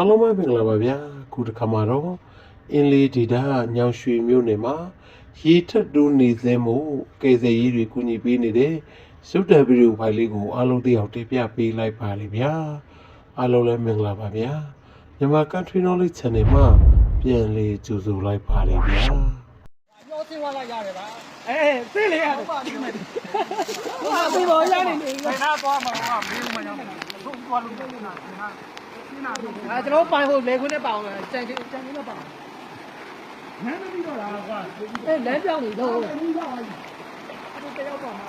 အားလုံးပဲမင်္ဂလာပါဗျာခုတစ်ခါမှာတော့အင်းလေးဒေတာညောင်ရွှေမြို့နယ်မှာရေထက်တိုးနေစင်းမှုကယ်ဆယ်ရေးတွေကူညီပေးနေတဲ့စုတဗီဒီယိုဖိုင်လေးကိုအားလုံးသိအောင်တင်ပြပေးလိုက်ပါလိမ့်ဗျာအားလုံးလည်းမင်္ဂလာပါဗျာမြန်မာ Country Knowledge Channel မှာပြန်လေးကြိုဆိုလိုက်ပါလိမ့်ဗျာပြောသိသွားလိုက်ရတယ်ဗျာအေးသိလေရတယ်ဟုတ်ပါပြီဟုတ်ပါပြီဘောရနေနေဘယ်နာသွားမှာကမင်းမညောင်းဘူးသွားလို့နေနာနာနာ အဲကျွန်တော်ပိုင်ဟိုလေခွန်းနဲ့ပါအောင်ကြံကြံကြံနဲ့ပါနန်းပြီးတော့လားကွာအဲလမ်းပြောင်းနေတော့အဲ့ဒီတယောက်ပါမှာ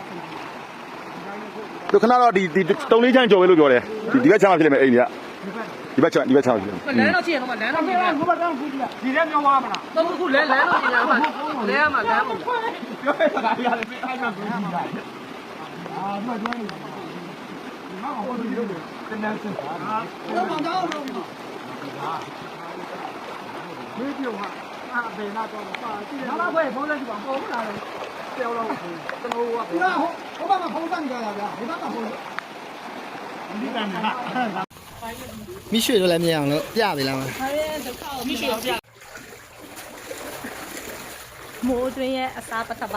သူခဏတော့ဒီဒီတုံလေးချမ်းကြော်ပဲလို့ပြောတယ်ဒီဒီဘက်ချမ်းမှဖြစ်နေမယ်အိမ်ကြီးကဒီဘက်ချမ်းဒီဘက်ချမ်းမှဖြစ်နေလမ်းတော့ကြည့်ရတော့လမ်းတော့ကြည့်ရဘုရားကောင်းဘူးကြီးဒီထဲပြောသွားမလားတော့ခုလဲလမ်းတော့ကြည့်ရမှာလဲရမှာလမ်းပေါ့ပြောရတာရတယ်ပြအိုင်မှာပြောမှာအာမှတ်ကြွနေငါ့ကိုဒီလိုတန်းစင်တာတော့မကောင်းတော့ဘူးမေးပြောဟာအာဘ ယ်နာတော့ပါကြည့်ရအောင်ဘယ်ဖုန်းလိုက်ကြည့်ပါပုံမလားပြောတော့ကျွန်တော်ကဟိုဟိုဘက်မှာဖုန်းတန်းကြတာဗျာဟိုဘက်မှာဖုန်းဒီကံကမိရွှေတို့လည်းမြင်အောင်လို့ပြပေးလားမမိုးတွင်းရဲ့အစားပထမ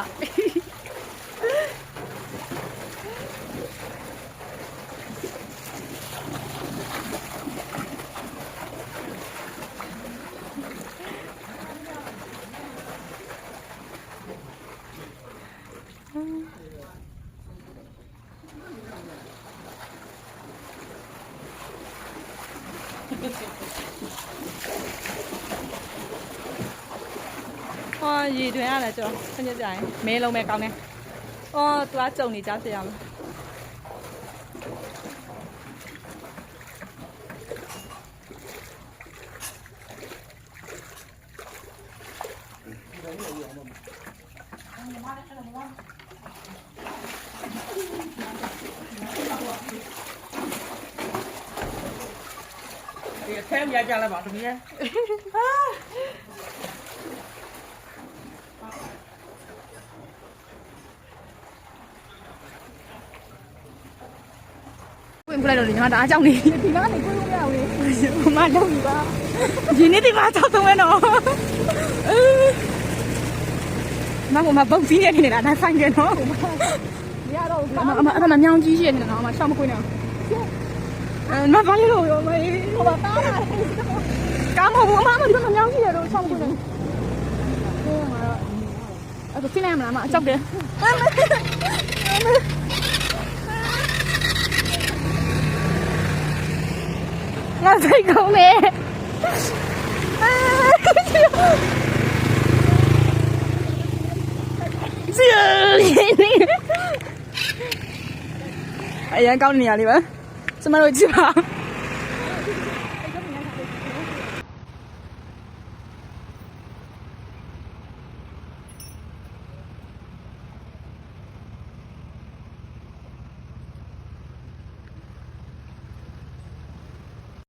ဟောရေတွင်ရတယ်ကျွန်တော်ဆင်းရဲကြရင်မဲလုံးပဲကောင်းတယ်။အော်သူ ကကြုံနေကြဖြစ်ရမှာ။ဒီအထဲမြကြလိုက်ပါတမီးရဲ့ဝင်ပလိုက်တော့ညီမတအားကြောက်နေဒီနားနေကိုလို့မရဘူးလေမမလုံးပြီပါဒီနေ့ဒီမှာကြောက်တော့မယ်နော်မမမပုတ်စီးနေနေတာဒါဆိုင်တယ်နော်မရတော့ဘူးအမအမအမမြောင်းကြီးရှိနေတယ်နော်အမရှောင်းမခွေးနေအောင်အဲ မဘာလို့ရောမေးဟိုပါတားလာကားမဟုတ်ဘူးအမအမဒီမှာမြောင်းကြီးရတော့ရှောင်းမခွေးနေအဲ့ဒါဖိနေမလားမအကြောက်တယ်ငါစိတ်ကောင်းနေစီရီအရင်ကောင်းနေရလေးပါ ကျမတို့ကြည့်ပါ